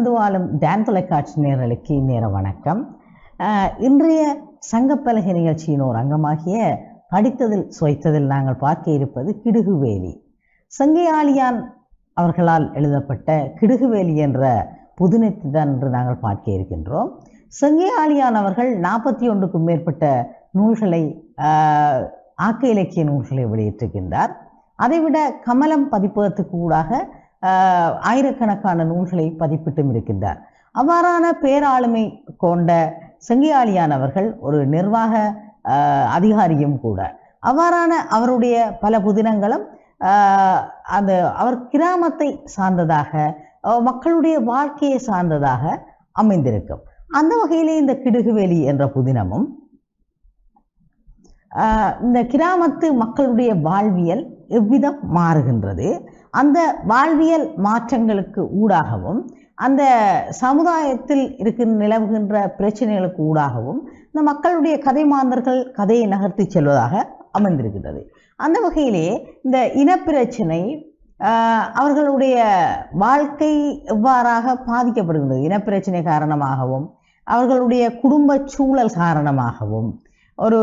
வந்து வாழும் டான் தொலைக்காட்சி நேரலுக்கு நேர வணக்கம். இன்றைய சங்கப்பலகை நிகழ்ச்சியின் ஒரு அங்கமாகிய படித்ததில் சுவைத்ததில் நாங்கள் பார்க்க இருப்பது கிடுகுவேலி. சங்கையாளியான் அவர்களால் எழுதப்பட்ட கிடுகுவேலி என்ற புதினத்தை தான் இன்று நாங்கள் பார்க்க இருக்கின்றோம். சங்கையாளியான் அவர்கள் நாற்பத்தி ஒன்றுக்கும் மேற்பட்ட நூல்களை ஆக்க இலக்கிய நூல்களை வெளியிட்டிருக்கின்றார். அதைவிட கமலம் பதிப்பகத்துக்கு ஊடாக ஆயிரக்கணக்கான நூல்களை பதிப்பிட்டும் இருக்கின்றார். அவ்வாறான பேராளுமை கொண்ட செங்கியாளியானவர்கள் ஒரு நிர்வாக ஆஹ், அதிகாரியும் கூட. அவ்வாறான அவருடைய பல புதினங்களும் ஆஹ், அந்த அவர் கிராமத்தை சார்ந்ததாக மக்களுடைய வாழ்க்கையை சார்ந்ததாக அமைந்திருக்கும். அந்த வகையிலே இந்த கிடுகுவேலி என்ற புதினமும் ஆஹ், இந்த கிராமத்து மக்களுடைய வாழ்வியல் எவ்விதம் மாறுகின்றது? அந்த வாழ்வியல் மாற்றங்களுக்கு ஊடாகவும் அந்த சமுதாயத்தில் இருக்கின்ற நிலவுகின்ற பிரச்சனைகளுக்கு ஊடாகவும் இந்த மக்களுடைய கதை மாந்தர்கள் கதையை நகர்த்தி செல்வதாக அமைந்திருக்கின்றது. அந்த வகையிலே இந்த இனப்பிரச்சனை ஆஹ், அவர்களுடைய வாழ்க்கை எவ்வாறாக பாதிக்கப்படுகின்றது? இனப்பிரச்சனை காரணமாகவும் அவர்களுடைய குடும்ப சூழல் காரணமாகவும் ஒரு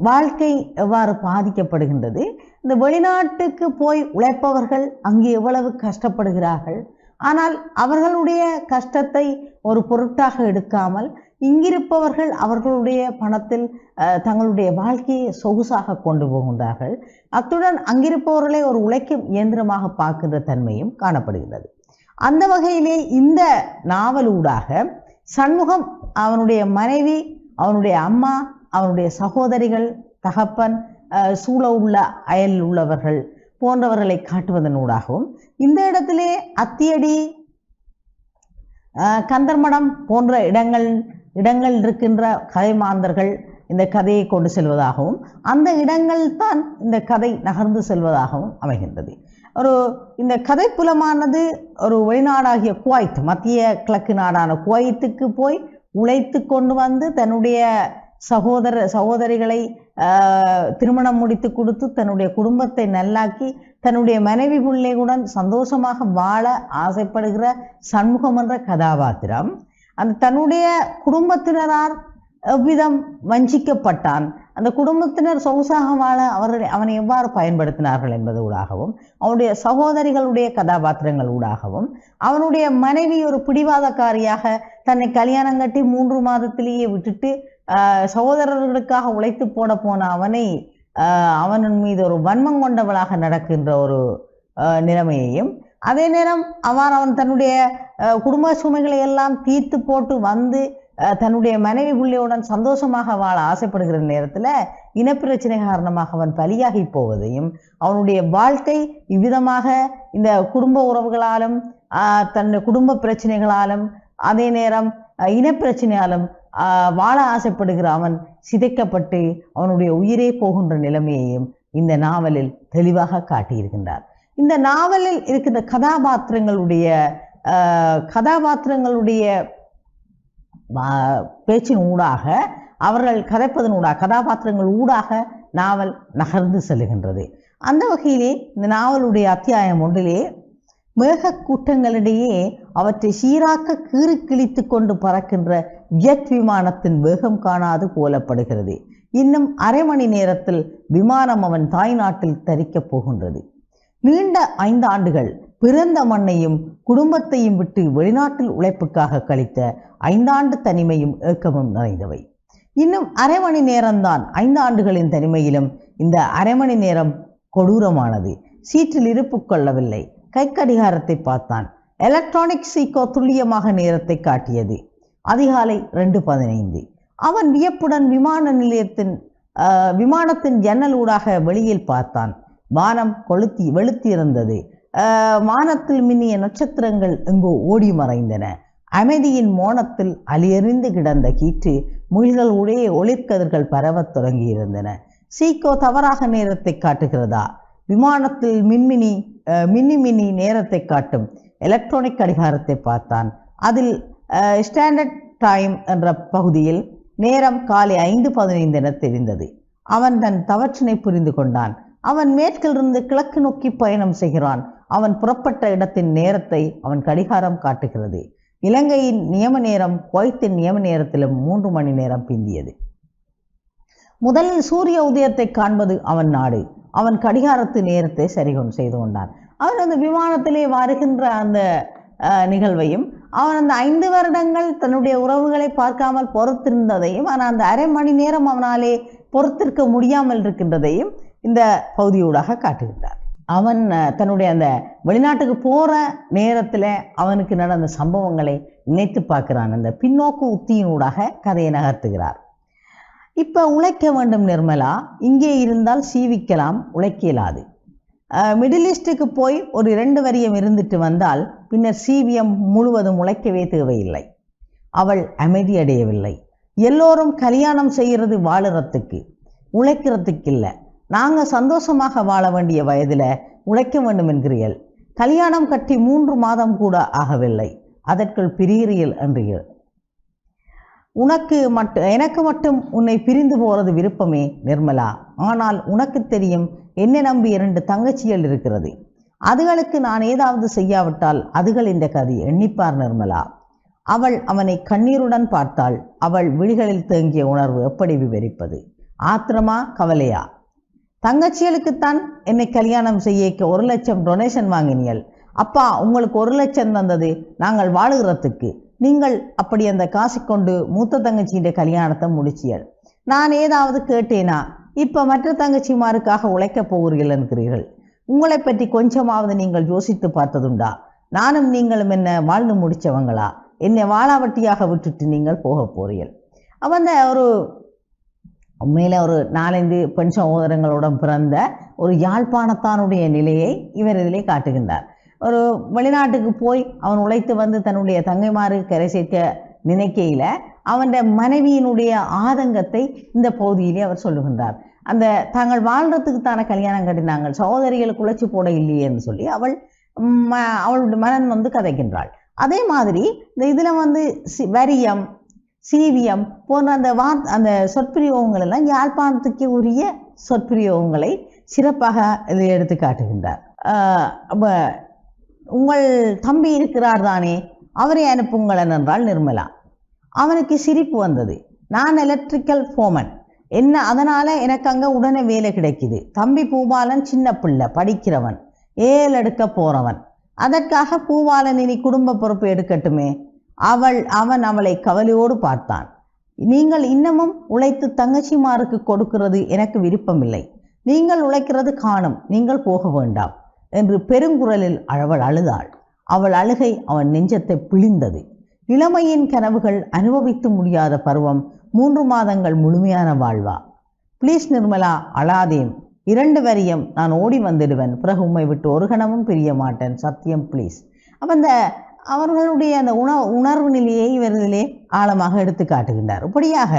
வாழ்க்கை எவ்வாறு பாதிக்கப்படுகின்றது? இந்த வெளிநாட்டுக்கு போய் உழைப்பவர்கள் அங்கே எவ்வளவு கஷ்டப்படுகிறார்கள்? ஆனால் அவர்களுடைய கஷ்டத்தை ஒரு பொருட்டாக எடுக்காமல் இங்கிருப்பவர்கள் அவர்களுடைய பணத்தில் அஹ், தங்களுடைய வாழ்க்கையை சொகுசாக கொண்டு போகின்றார்கள். அத்துடன் அங்கிருப்பவர்களை ஒரு உழைக்கும் இயந்திரமாக பார்க்கின்ற தன்மையும் காணப்படுகிறது அந்த வகையிலே இந்த நாவலூடாக சண்முகம் அவனுடைய மனைவி அவனுடைய அம்மா அவனுடைய சகோதரிகள் தகப்பன் சூழ உள்ள அயல் உள்ளவர்கள் போன்றவர்களை காட்டுவதனூடாகவும் இந்த இடத்திலே அத்தியடி கந்தர்மடம் போன்ற இடங்கள் இடங்கள் இருக்கின்ற கதை மாந்தர்கள் இந்த கதையை கொண்டு செல்வதாகவும் அந்த இடங்கள் தான் இந்த கதை நகர்ந்து செல்வதாகவும் அமைகின்றது. ஒரு இந்த கதை புலமானது ஒரு வெளிநாடாகிய குவைத் மத்திய கிழக்கு நாடான குவைத்துக்கு போய் உழைத்து கொண்டு வந்து தன்னுடைய சகோதர சகோதரிகளை ஆஹ், திருமணம் முடித்து கொடுத்து தன்னுடைய குடும்பத்தை நல்லாக்கி தன்னுடைய மனைவி பிள்ளைகளுடன் சந்தோஷமாக வாழ ஆசைப்படுகிற சண்முகம் என்ற கதாபாத்திரம். அந்த தன்னுடைய குடும்பத்தினரால் எவ்விதம் வஞ்சிக்கப்பட்டான்? அந்த குடும்பத்தினர் சொகுசாக வாழ அவர்கள் அவனை எவ்வாறு பயன்படுத்தினார்கள் என்பது ஊடாகவும் அவனுடைய சகோதரிகளுடைய கதாபாத்திரங்கள் ஊடாகவும் அவனுடைய மனைவி ஒரு பிடிவாதக்காரியாக தன்னை கல்யாணம் கட்டி மூன்று மாதத்திலேயே விட்டுட்டு ஆஹ், சகோதரர்களுக்காக உழைத்து போட போன அவனை ஆஹ், மீது ஒரு வன்மம் கொண்டவளாக நடக்கின்ற ஒரு ஆஹ், நிலைமையையும் அதே நேரம் அவன் அவன் தன்னுடைய குடும்ப சுமைகளை எல்லாம் தீர்த்து போட்டு வந்து தன்னுடைய மனைவி பிள்ளையுடன் சந்தோஷமாக வாழ ஆசைப்படுகிற நேரத்தில் இனப்பிரச்சனை காரணமாக அவன் பலியாகி போவதையும் அவனுடைய வாழ்க்கை இவ்விதமாக இந்த குடும்ப உறவுகளாலும் ஆஹ், குடும்ப பிரச்சனைகளாலும் அதே நேரம் இனப்பிரச்சனையாலும் ஆஹ், வாழ ஆசைப்படுகிற அவன் சிதைக்கப்பட்டு அவனுடைய உயிரே போகின்ற நிலைமையையும் இந்த நாவலில் தெளிவாக காட்டியிருக்கின்றார். இந்த நாவலில் இருக்கின்ற கதாபாத்திரங்களுடைய கதாபாத்திரங்களுடைய பேச்சின் ஊடாக அவர்கள் கதைப்பதன் ஊடாக கதாபாத்திரங்கள் ஊடாக நாவல் நகர்ந்து செல்லுகின்றது அந்த வகையிலே இந்த நாவலுடைய அத்தியாயம் ஒன்றிலே மேக கூட்டங்களிடையே அவற்றை சீராக்க கீறு கிழித்து கொண்டு பறக்கின்ற ஜெட் விமானத்தின் வேகம் காணாது போலப்படுகிறது. இன்னும் அரை மணி நேரத்தில் விமானம் அவன் தாய் நாட்டில் தரிக்கப் போகின்றது. நீண்ட ஐந்து ஆண்டுகள் பிறந்த மண்ணையும் குடும்பத்தையும் விட்டு வெளிநாட்டில் உழைப்புக்காக கழித்த ஐந்தாண்டு தனிமையும் ஏக்கமும் நிறைந்தவை. இன்னும் அரை மணி நேரம்தான் ஐந்து ஆண்டுகளின் தனிமையிலும் இந்த அரை மணி நேரம் கொடூரமானது. சீற்றில் இருப்பு கொள்ளவில்லை. கை கடிகாரத்தை பார்த்தான். எலக்ட்ரானிக் சீக்கோ துல்லியமாக நேரத்தை காட்டியது. அதிகாலை ரெண்டு பதினைந்து. அவன் வியப்புடன் விமான நிலையத்தின் ஆஹ், விமானத்தின் ஜன்னல் ஊடாக வெளியில் பார்த்தான். வானம் கொளுத்தி வெளுத்தி இருந்தது வானத்தில் மின்னிய நட்சத்திரங்கள் எங்கோ ஓடி மறைந்தன. அமைதியின் மோனத்தில் அலியறிந்து கிடந்த கீற்று முயல்கள் உடைய ஒளிர்கதிர்கள் பரவத் தொடங்கியிருந்தன. சீக்கோ தவறாக நேரத்தை காட்டுகிறதா? விமானத்தில் மின்மினி மின்னி மின்னி நேரத்தை காட்டும் எலக்ட்ரானிக் கடிகாரத்தை பார்த்தான். அதில் ஸ்டாண்டர்ட் டைம் என்ற பகுதியில் நேரம் காலை ஐந்து பதினைந்து என தெரிந்தது. அவன் தன் தவற்றினை புரிந்து கொண்டான். அவன் மேற்கிலிருந்து கிழக்கு நோக்கி பயணம் செய்கிறான். அவன் புறப்பட்ட இடத்தின் நேரத்தை அவன் கடிகாரம் காட்டுகிறது. இலங்கையின் நியம நேரம் குவைத்தின் நியம நேரத்திலும் மூன்று மணி நேரம் பிந்தியது. முதலில் சூரிய உதயத்தை காண்பது அவன் நாடு. அவன் கடிகாரத்து நேரத்தை சரிகொண்டு செய்து கொண்டான். அவன் அந்த விமானத்திலே வருகின்ற அந்த நிகழ்வையும் அவன் அந்த ஐந்து வருடங்கள் தன்னுடைய உறவுகளை பார்க்காமல் பொறுத்திருந்ததையும் ஆனால் அந்த அரை மணி நேரம் அவனாலே பொறுத்திருக்க முடியாமல் இருக்கின்றதையும் இந்த பகுதியூடாக காட்டுகின்றார். அவன் தன்னுடைய அந்த வெளிநாட்டுக்கு போகிற நேரத்தில் அவனுக்கு நடந்த சம்பவங்களை நினைத்து பார்க்கிறான். அந்த பின்னோக்கு உத்தியினூடாக கதையை நகர்த்துகிறார். இப்போ உழைக்க வேண்டும் நிர்மலா. இங்கே இருந்தால் சீவிக்கலாம் உழைக்க இயலாது மிடில் ஈஸ்ட்டுக்கு போய் ஒரு இரண்டு வரியம் இருந்துட்டு வந்தால் பின்னர் சீவியம் முழுவதும் உழைக்கவே தேவையில்லை. அவள் அமைதியடையவில்லை எல்லோரும் கல்யாணம் செய்கிறது வாழுறதுக்கு. உழைக்கிறதுக்கு இல்லை நாங்கள் சந்தோஷமாக வாழ வேண்டிய வயதில் உழைக்க வேண்டும் என்கிறீர்கள். கல்யாணம் கட்டி மூன்று மாதம் கூட ஆகவில்லை. அதற்குள் பிரிகிறீர்கள் என்றீர்கள். உனக்கு மட்டும் எனக்கு மட்டும் உன்னை பிரிந்து போறது விருப்பமே நிர்மலா. ஆனால் உனக்கு தெரியும் என்னை நம்பி இரண்டு தங்கச்சிகள் இருக்கிறது. அதுகளுக்கு நான் ஏதாவது செய்யாவிட்டால் அதுகள் இந்த கதை எண்ணிப்பார் நிர்மலா. அவள் அவனை கண்ணீருடன் பார்த்தாள். அவள் விழிகளில் தேங்கிய உணர்வு எப்படி விவரிப்பது? ஆத்திரமா? கவலையா? தங்கச்சிகளுக்குத்தான் என்னை கல்யாணம் செய்ய ஒரு லட்சம் டொனேஷன் வாங்கினீர்கள். அப்பா உங்களுக்கு ஒரு லட்சம் தந்தது நாங்கள் வாழுகிறதுக்கு. நீங்கள் அப்படி அந்த காசு கொண்டு மூத்த தங்கச்சியின் கல்யாணத்தை முடிச்சியல். நான் ஏதாவது கேட்டேனா இப்போ மற்ற தங்கச்சிமாருக்காக உழைக்கப் போகிறீர்கள் என்கிறீர்கள். உங்களை பற்றி கொஞ்சமாவது நீங்கள் யோசித்து பார்த்ததுண்டா? நானும் நீங்களும் என்ன வாழ்ந்து முடிச்சவங்களா? என்னை வாழாவட்டியாக விட்டுட்டு நீங்கள் போக போறீர்கள். அவன் ஒரு மேலே ஒரு நாலஞ்சு பெண் சகோதரங்களுடன் பிறந்த ஒரு யாழ்ப்பாணத்தானுடைய நிலையை இவர் இதிலே காட்டுகின்றார். ஒரு வெளிநாட்டுக்கு போய் அவன் உழைத்து வந்து தன்னுடைய தங்கைமாறு கரை சேர்க்க நினைக்கையில் அவன் மனைவியினுடைய ஆதங்கத்தை இந்த பகுதியிலே அவர் சொல்லுகின்றார். அந்த தாங்கள் வாழ்றதுக்கு தானே கல்யாணம் கட்டினாங்க சகோதரிகளுக்கு உழைச்சி போட இல்லையேன்னு சொல்லி அவள் ம- அவளுடைய மனன் வந்து கதைக்கின்றாள். அதே மாதிரி இந்த இதில் வந்து சி வரியம் சீவியம் போன்ற அந்த வா அந்த சொற்பிரியோகங்கள் எல்லாம் யாழ்ப்பாணத்துக்கு உரிய சொற்பிரியோகங்களை சிறப்பாக இதில் எடுத்து காட்டுகின்றார். உங்கள் தம்பி இருக்கிறார் தானே அவரை அனுப்புங்கள் என்றால் நிர்மலா. அவனுக்கு சிரிப்பு வந்தது. நான் எலக்ட்ரிக்கல் ஃபோமன் என்ன அதனால் எனக்கு அங்கே உடனே வேலை கிடைக்குது. தம்பி பூபாலன் சின்ன பிள்ளை படிக்கிறவன். ஏல் எடுக்க போகிறவன் அதற்காக பூபாலன் இனி குடும்ப பொறுப்பு எடுக்கட்டுமே? அவள் அவன் அவளை கவலையோடு பார்த்தான். நீங்கள் இன்னமும் உழைத்து தங்கச்சிமாருக்கு கொடுக்கிறது எனக்கு விருப்பமில்லை. நீங்கள் உழைக்கிறது காணும். நீங்கள் போக வேண்டாம் என்று பெருங்குரலில் அவள் அழுதாள். அவள் அழுகை அவன் நெஞ்சத்தை பிழிந்தது. இளமையின் கனவுகள் அனுபவித்து முடியாத பருவம் மூன்று மாதங்கள் முழுமையான வாழ்வா. ப்ளீஸ் நிர்மலா அழாதேன். இரண்டு வரியம் நான் ஓடி வந்துடுவேன். பிறகு உண்மை விட்டு ஒரு கணமும் பிரிய மாட்டேன். சத்தியம் ப்ளீஸ். அப்போ இந்த அவர்களுடைய அந்த உண உணர்வு நிலையை இவர் ஆழமாக எடுத்து காட்டுகின்றார். இப்படியாக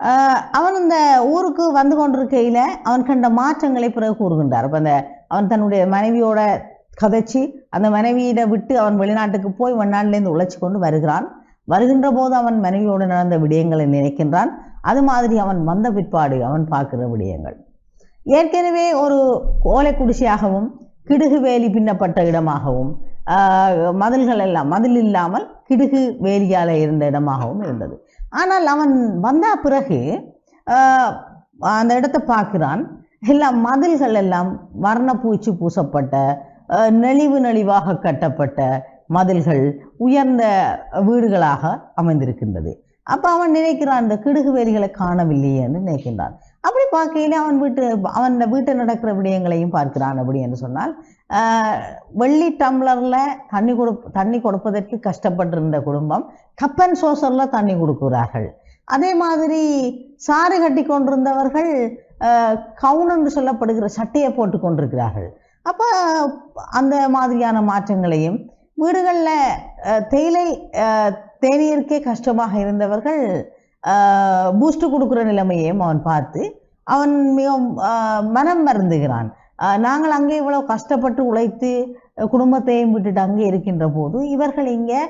ஆஹ், அவன் இந்த ஊருக்கு வந்து கொண்டிருக்கையில அவன் கண்ட மாற்றங்களை பிறகு கூறுகின்றார். அப்போ அந்த அவன் தன்னுடைய மனைவியோட கதைச்சி அந்த மனைவியிட விட்டு அவன் வெளிநாட்டுக்கு போய் வண்ணாண்டிலேருந்து உழைச்சி கொண்டு வருகிறான். வருகின்ற போது அவன் மனைவியோடு நடந்த விடயங்களை நினைக்கின்றான். அது மாதிரி அவன் வந்த பிற்பாடு அவன் பார்க்கிற விடயங்கள். ஏற்கனவே ஒரு ஓலை குடிசையாகவும் கிடுகு வேலி பின்னப்பட்ட இடமாகவும் மதில்கள் எல்லாம் மதில் இல்லாமல் கிடுகு வேலியால இருந்த இடமாகவும் இருந்தது. ஆனால் அவன் வந்த பிறகு ஆஹ், அந்த இடத்தை பார்க்கிறான். எல்லாம் மதில்கள் எல்லாம் வர்ணப்பூச்சி பூசப்பட்ட நெளிவு நெளிவாக கட்டப்பட்ட மதில்கள் உயர்ந்த வீடுகளாக அமைந்திருக்கின்றது. அப்ப அவன் நினைக்கிறான் இந்த கிடுகு வேலிகளை காணவில்லையே என்று நினைக்கின்றான். அப்படி பார்க்கையில அவன் வீட்டு அவன் வீட்டில் நடக்கிற விடயங்களையும் பார்க்கிறான் அப்படி என்று சொன்னால் வெள்ளி டம்ளரில் தண்ணி கொடு தண்ணி கொடுப்பதற்கு கஷ்டப்பட்டிருந்த குடும்பம் கப்பன் சோசரில் தண்ணி கொடுக்கிறார்கள். அதே மாதிரி சாறு கட்டி கொண்டிருந்தவர்கள் கவுன் என்று சொல்லப்படுகிற சட்டையை போட்டு கொண்டிருக்கிறார்கள். அப்போ அந்த மாதிரியான மாற்றங்களையும் வீடுகளில் தேயிலை தேநீருக்கே கஷ்டமாக இருந்தவர்கள் பூஸ்ட் கொடுக்குற நிலைமையையும் அவன் பார்த்து அவன் மிகவும் ஆஹ், மனம் மருந்துகிறான் நாங்கள் அங்கே இவ்வளவு கஷ்டப்பட்டு உழைத்து குடும்பத்தையும் விட்டுட்டு அங்கே இருக்கின்ற போது இவர்கள் இங்கே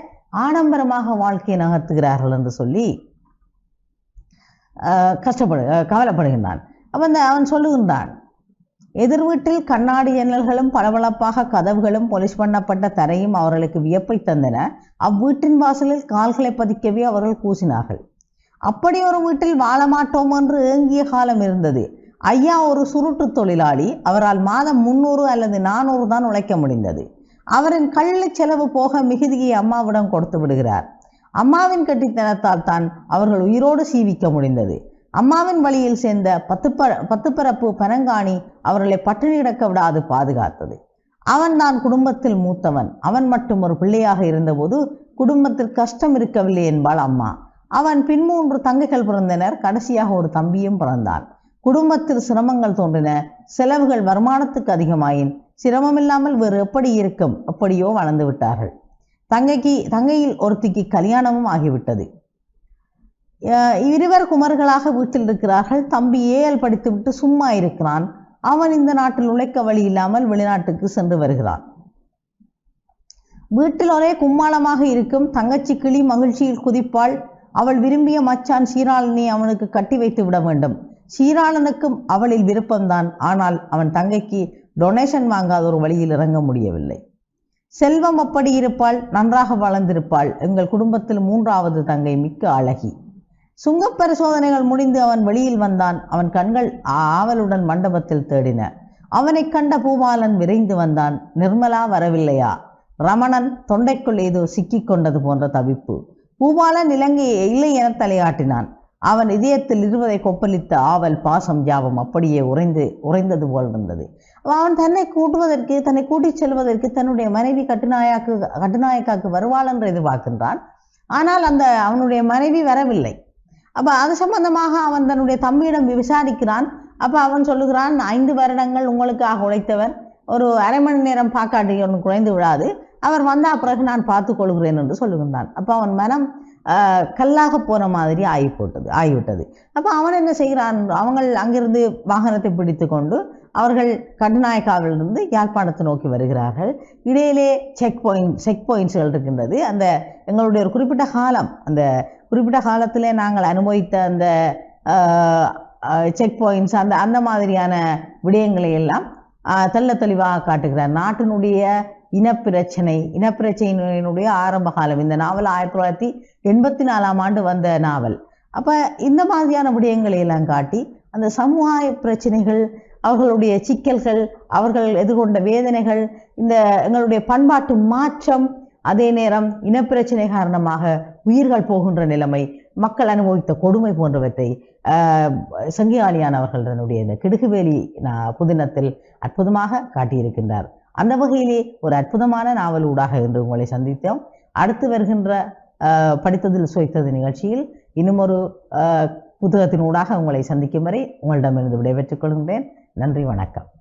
ஆடம்பரமாக வாழ்க்கையை நகர்த்துகிறார்கள் என்று சொல்லி ஆஹ், கஷ்டப்படு கவலைப்படுகின்றான். அப்போ அந்த அவன் சொல்லுகின்றான் எதிர் வீட்டில் கண்ணாடி ஜன்னல்களும் பளபளப்பாக கதவுகளும் பொலிஷ் பண்ணப்பட்ட தரையும் அவர்களுக்கு வியப்பை தந்தன. அவ்வீட்டின் வாசலில் கால்களை பதிக்கவே அவர்கள் கூசினார்கள். அப்படி ஒரு வீட்டில் வாழ மாட்டோம் என்று ஏங்கிய காலம் இருந்தது. ஐயா ஒரு சுருட்டு தொழிலாளி. அவரால் மாதம் முன்னூறு அல்லது நானூறு தான் உழைக்க முடிந்தது. அவரின் கள்ளு செலவு போக மிகுதியை அம்மாவிடம் கொடுத்து விடுகிறார். அம்மாவின் கட்டித்தனத்தால் தான் அவர்கள் உயிரோடு சீவிக்க முடிந்தது. அம்மாவின் வழியில் சேர்ந்த பத்து ப பத்து பரப்பு பனங்காணி அவர்களை பட்டினி கிடக்க விடாது பாதுகாத்தது. அவன் தான் குடும்பத்தில் மூத்தவன். அவன் மட்டும் ஒரு பிள்ளையாக இருந்தபோது குடும்பத்தில் கஷ்டம் இருக்கவில்லை என்பாள் அம்மா. அவன் பின் மூன்று தங்கைகள் பிறந்தனர். கடைசியாக ஒரு தம்பியும் பிறந்தான். குடும்பத்தில் சிரமங்கள் தோன்றின. செலவுகள் வருமானத்துக்கு அதிகமாயின் சிரமமில்லாமல் வேறு எப்படி இருக்கும்? எப்படியோ வளர்ந்து விட்டார்கள். தங்கைக்கு தங்கையில் ஒருத்திக்கு கல்யாணமும் ஆகிவிட்டது. அஹ் இருவர் குமர்களாக வீட்டில் இருக்கிறார்கள். தம்பி ஏஎல் படித்துவிட்டு சும்மா இருக்கிறான். அவன் இந்த நாட்டில் உழைக்க வழி இல்லாமல் வெளிநாட்டுக்கு சென்று வருகிறான். வீட்டில் ஒரே கும்மாளமாக இருக்கும். தங்கச்சி கிளி மகிழ்ச்சியில் குதிப்பாள். அவள் விரும்பிய மச்சான் சீராளனை அவனுக்கு கட்டி வைத்து விட வேண்டும். சீராளனுக்கும் அவளில் விருப்பம்தான். ஆனால் அவன் தங்கைக்கு டொனேஷன் வாங்காத ஒரு வழியில் இறங்க முடியவில்லை. செல்வம் அப்படி இருப்பாள் நன்றாக வளர்ந்திருப்பாள். எங்கள் குடும்பத்தில் மூன்றாவது தங்கை மிக்க அழகி. சுங்கப் பரிசோதனைகள் முடிந்து அவன் வெளியில் வந்தான். அவன் கண்கள் ஆவலுடன் மண்டபத்தில் தேடின. அவனைக் கண்ட பூபாலன் விரைந்து வந்தான். நிர்மலா வரவில்லையா? ரமணன் தொண்டைக்குள் ஏதோ சிக்கிக் கொண்டது போன்ற தவிப்பு. பூபாலன் இலங்கையை இல்லை என தலையாட்டினான். அவன் இதயத்தில் இருவதை கொப்பளித்த ஆவல் பாசம் ஜாபம் அப்படியே உறைந்து உறைந்தது போல் இருந்தது அவன் தன்னை கூட்டுவதற்கு தன்னை கூட்டிச் செல்வதற்கு தன்னுடைய மனைவி கட்டுநாயக்கு கட்டுநாயக்காக்கு வருவாள் என்று எதிர்பார்க்கின்றான். ஆனால் அந்த அவனுடைய மனைவி வரவில்லை. அப்ப அது சம்பந்தமாக அவன் தன்னுடைய தம்பியிடம் விசாரிக்கிறான். அப்ப அவன் சொல்லுகிறான் ஐந்து வருடங்கள் உங்களுக்காக உழைத்தவர். ஒரு அரை மணி நேரம் பாக்காட்டி ஒன்று குறைந்து விடாது. அவர் வந்த பிறகு நான் பார்த்து கொள்கிறேன் என்று சொல்லுகின்றான். அப்போ அவன் மனம் கல்லாக போன மாதிரி ஆகி போட்டது ஆகிவிட்டது. அப்போ அவன் என்ன செய்கிறான்? அவங்கள் அங்கிருந்து வாகனத்தை பிடித்து கொண்டு அவர்கள் கட்டுநாயக்காவிலிருந்து யாழ்ப்பாணத்தை நோக்கி வருகிறார்கள். இடையிலே செக் பாயிண்ட் செக் பாயிண்ட்ஸ்கள் இருக்கின்றது. அந்த எங்களுடைய ஒரு குறிப்பிட்ட காலம் அந்த குறிப்பிட்ட காலத்திலே நாங்கள் அனுபவித்த அந்த செக் பாயிண்ட்ஸ் அந்த அந்த மாதிரியான விடயங்களை எல்லாம் தெள்ள தெளிவாக காட்டுகிறார். நாட்டினுடைய இனப்பிரச்சனை இனப்பிரச்சனையினுடைய ஆரம்ப காலம். இந்த நாவல் ஆயிரத்தி தொள்ளாயிரத்தி எண்பத்தி நாலாம் ஆண்டு வந்த நாவல். அப்ப இந்த மாதிரியான விடயங்களை எல்லாம் காட்டி அந்த சமுதாய பிரச்சனைகள் அவர்களுடைய சிக்கல்கள் அவர்கள் எதிர்கொண்ட வேதனைகள் இந்த எங்களுடைய பண்பாட்டு மாற்றம் அதே நேரம் இனப்பிரச்சனை காரணமாக உயிர்கள் போகின்ற நிலைமை மக்கள் அனுபவித்த கொடுமை போன்றவற்றை ஆஹ், சங்கியாளியான் இந்த கிடுகுவேலி புதினத்தில் அற்புதமாக காட்டியிருக்கின்றார். அந்த வகையிலே ஒரு அற்புதமான நாவல் ஊடாக இன்று உங்களை சந்தித்தோம். அடுத்து வருகின்ற ஆஹ், படித்ததில் சுவைத்தது நிகழ்ச்சியில் இன்னும் ஒரு ஆஹ், புத்தகத்தின் ஊடாக உங்களை சந்திக்கும் வரை உங்களிடமிருந்து விடைபெற்றுக் கொள்கின்றேன். நன்றி வணக்கம்.